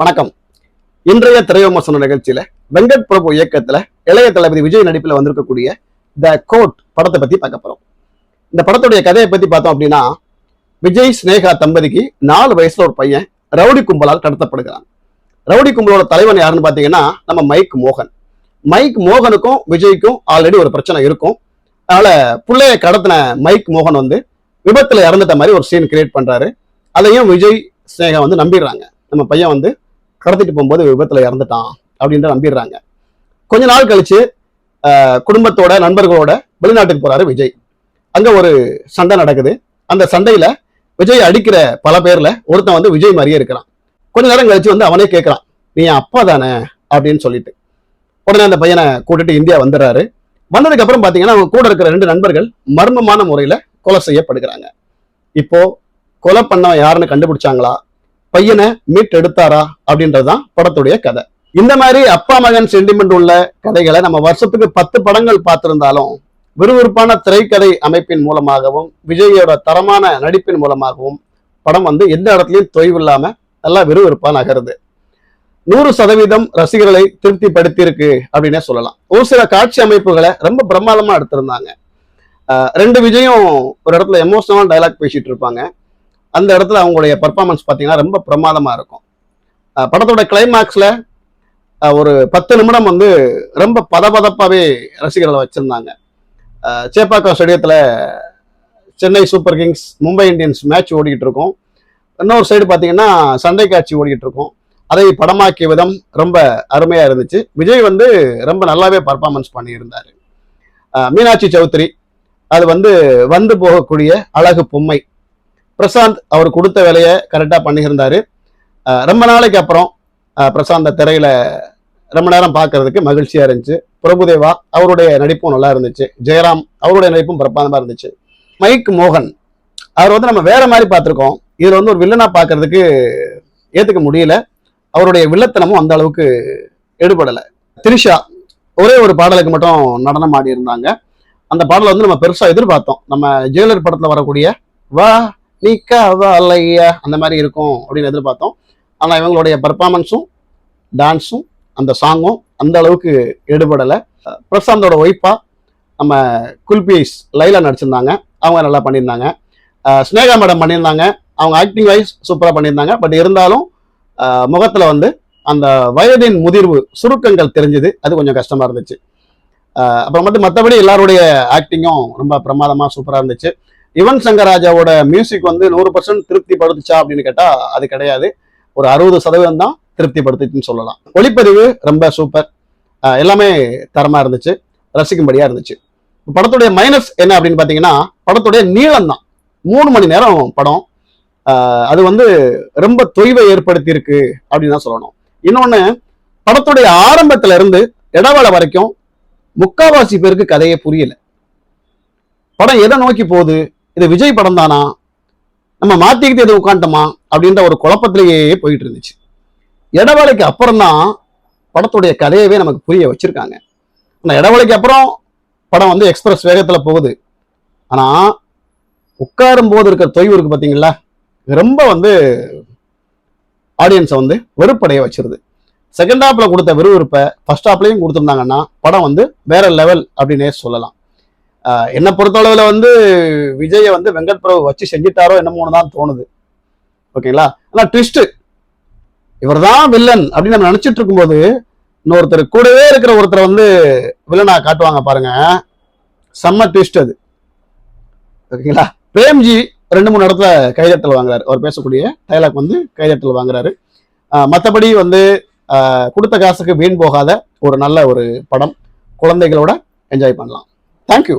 வணக்கம். இன்றைய திரைவிமர்சன நிகழ்ச்சியில வெங்கட் பிரபு இயக்கத்துல இளைய தளபதி விஜய் நடிப்புல வந்திருக்கக்கூடிய த கோட் படத்தை பத்தி பார்க்க போறோம். இந்த படத்துடைய கதையை பத்தி பார்த்தோம் அப்படின்னா விஜய் ஸ்னேகா தம்பதிக்கு நாலு வயசுல ஒரு பையன் ரவுடி கும்பலால் கடத்தப்படுகிறான். ரவுடி கும்பலோட தலைவன் யாருன்னு பாத்தீங்கன்னா நம்ம மைக் மோகன். மைக் மோகனுக்கும் விஜய்க்கும் ஆல்ரெடி ஒரு பிரச்சனை இருக்கும். அதனால பிள்ளைய கடத்தின மைக் மோகன் வந்து விபத்துல இறந்துட்ட மாதிரி ஒரு சீன் கிரியேட் பண்றாரு. அதையும் விஜய் ஸ்னேகா வந்து நம்பிடுறாங்க. நம்ம பையன் வந்து கடத்திட்டு போகும்போது விபத்துல இறந்துட்டான் அப்படின்ற நம்பிடுறாங்க. கொஞ்ச நாள் கழிச்சு குடும்பத்தோட நண்பர்களோட வெளிநாட்டுக்கு போறாரு விஜய். அங்க ஒரு சண்டை நடக்குது. அந்த சண்டையில விஜய் அடிக்கிற பல பேர்ல ஒருத்தன் வந்து விஜய் மாதிரியே இருக்கிறான். கொஞ்ச நேரம் கழிச்சு வந்து அவனே கேட்கிறான் நீ அப்பா தானே? அப்படின்னு சொல்லிட்டு. உடனே அந்த பையனை கூட்டிட்டு இந்தியா வந்துடுறாரு. வந்ததுக்கு அப்புறம் பாத்தீங்கன்னா அவங்க கூட இருக்கிற ரெண்டு நண்பர்கள் மர்மமான முறையில கொலை செய்யப்படுகிறாங்க. இப்போ கொலை பண்ணவன் யாருன்னு கண்டுபிடிச்சாங்களா? பையனை மீட் எடுத்தாரா அப்படின்றதுதான் படத்துடைய கதை. இந்த மாதிரி அப்பா மகன் சென்டிமெண்ட் உள்ள கதைகளை நம்ம வருஷத்துக்கு பத்து படங்கள் பார்த்திருந்தாலும் விறுவிறுப்பான திரைக்கதை அமைப்பின் மூலமாகவும் விஜயோட தரமான நடிப்பின் மூலமாகவும் படம் வந்து எந்த இடத்துலயும் தொய்வு இல்லாம நல்லா விறுவிறுப்பா நகருது. நூறு சதவீதம் ரசிகர்களை திருப்திப்படுத்தி இருக்கு அப்படின்னே சொல்லலாம். ஒரு சில காட்சி அமைப்புகளை ரொம்ப பிரமாதமா எடுத்திருந்தாங்க. ஆஹ் ரெண்டு விஜயும் ஒரு இடத்துல எமோஷனலான டைலாக் பேசிட்டு இருப்பாங்க. அந்த இடத்துல அவங்களுடைய பர்ஃபார்மன்ஸ் பார்த்தீங்கன்னா ரொம்ப பிரமாதமாக இருக்கும். படத்தோட கிளைமேக்ஸில் ஒரு பத்து நிமிடம் வந்து ரொம்ப பதபதப்பாகவே ரசிகர்களை வச்சுருந்தாங்க. சேப்பாக்கா ஸ்டேடியத்தில் Chennai Super Kings Mumbai Indians match ஓடிக்கிட்டு இருக்கோம். இன்னொரு சைடு பார்த்தீங்கன்னா சண்டை காட்சி ஓடிக்கிட்டு இருக்கோம். அதை படமாக்கிய விதம் ரொம்ப அருமையாக இருந்துச்சு. விஜய் வந்து ரொம்ப நல்லாவே பர்ஃபார்மன்ஸ் பண்ணியிருந்தாரு. மீனாட்சி சௌத்ரி அது வந்து வந்து போகக்கூடிய அழகு பொம்மை. பிரசாந்த் அவர் கொடுத்த வேலையை கரெக்டாக பண்ணியிருந்தாரு. ரொம்ப நாளைக்கு அப்புறம் பிரசாந்த திரையில ரொம்ப நேரம் பார்க்கறதுக்கு மகிழ்ச்சியாக இருந்துச்சு. பிரபுதேவா அவருடைய நடிப்பும் நல்லா இருந்துச்சு. ஜெயராம் அவருடைய நடிப்பும் பிரபாதமா இருந்துச்சு. மைக் மோகன் அவர் வந்து நம்ம வேற மாதிரி பார்த்துருக்கோம். இதில் வந்து ஒரு வில்லனாக பார்க்கறதுக்கு ஏற்றுக்க முடியல. அவருடைய வில்லத்தனமும் அந்த அளவுக்கு எடுபடலை. திரிஷா ஒரே ஒரு பாடலுக்கு மட்டும் நடனம் ஆடி இருந்தாங்க அந்த பாடலை வந்து நம்ம பெருசாக எதிர்பார்த்தோம். நம்ம ஜெயிலர் படத்தில் வரக்கூடிய வா நீக்கா அந்த மாதிரி இருக்கும் அப்படின்னு எதிர்பார்த்தோம். ஆனால் இவங்களுடைய பர்ஃபார்மன்ஸும் டான்ஸும் அந்த சாங்கும் அந்த அளவுக்கு எடுபடலை. பிரசாந்தோட ஒய்ஃபா நம்ம குல்பீஸ் லைலா நடிச்சிருந்தாங்க. அவங்க நல்லா பண்ணியிருந்தாங்க. ஸ்னேகா மேடம் பண்ணியிருந்தாங்க. அவங்க ஆக்டிங் வைஸ் சூப்பராக பண்ணியிருந்தாங்க. பட் இருந்தாலும் முகத்தில் வந்து அந்த வயதின் முதிர்வு சுருக்கங்கள் தெரிஞ்சது. அது கொஞ்சம் கஷ்டமாக இருந்துச்சு. அப்புறம் வந்து மற்றபடி எல்லாருடைய ஆக்டிங்கும் ரொம்ப பிரமாதமாக சூப்பராக இருந்துச்சு. யுவன் சங்கர் ராஜாவோட மியூசிக் வந்து நூறு பர்சன்ட் திருப்தி படுத்துச்சா அப்படின்னு கேட்டா அது கிடையாது. ஒரு அறுபது சதவீதம் தான் திருப்தி படுத்துச்சுன்னு சொல்லலாம். ஒளிப்பதிவு ரொம்ப சூப்பர் எல்லாமே தரமா இருந்துச்சு. ரசிக்கும்படியா இருந்துச்சு. படத்துடைய மைனஸ் என்ன அப்படின்னு பாத்தீங்கன்னா படத்துடைய நீளம் தான். மூணு மணி நேரம் படம். அது வந்து ரொம்ப தொய்வை ஏற்படுத்தி இருக்கு அப்படின்னு தான் சொல்லணும். இன்னொன்னு படத்துடைய ஆரம்பத்துல இருந்து இடவேளை வரைக்கும் முக்காவாசி பேருக்கு கதையே புரியல. படம் எதை நோக்கி போகுது? இது விஜய் படம் தானா? நம்ம மாத்திக்கிட்டு எது உட்காந்துட்டோமா அப்படின்ற ஒரு குழப்பத்திலேயே போயிட்டு இருந்துச்சு இடவேளைக்கு அப்புறம் தான் படத்துடைய கதையவே நமக்கு புரிய வச்சிருக்காங்க. ஆனால் இடவேளைக்கு அப்புறம் படம் வந்து எக்ஸ்பிரஸ் வேகத்தில் போகுது. ஆனா உட்காரும் போது இருக்கிற தொய்வு இருக்கு பார்த்தீங்களா ரொம்ப வந்து ஆடியன்ஸை வந்து வெறுப்படைய வச்சிருது. செகண்ட் ஹாப்பில் கொடுத்த விறுவிறுப்பை ஃபர்ஸ்ட் ஹாப்லேயும் கொடுத்துருந்தாங்கன்னா படம் வந்து வேற லெவல் அப்படின்னே சொல்லலாம். என்னை பொறுத்தளவில் வந்து விஜயை வந்து வெங்கட் பிரபு வச்சு செஞ்சுட்டாரோ என்னமோன்னு தான் தோணுது. ஓகேங்களா? ஆனால் ட்விஸ்ட்டு இவர் தான் வில்லன் அப்படின்னு நம்ம நினைச்சிட்டு இருக்கும்போது இன்னொருத்தர் கூடவே இருக்கிற ஒருத்தரை வந்து வில்லனா காட்டுவாங்க பாருங்க. செம்ம ட்விஸ்ட் அது. ஓகேங்களா? பிரேம்ஜி ரெண்டு மூணு இடத்துல கைதட்டல் வாங்குறாரு. அவர் பேசக்கூடிய டைலாக் வந்து கைதட்டல் வாங்குறாரு. மற்றபடி வந்து ஆஹ் கொடுத்த காசுக்கு வீண் போகாத ஒரு நல்ல ஒரு படம். குழந்தைகளோட என்ஜாய் பண்ணலாம். தேங்க்யூ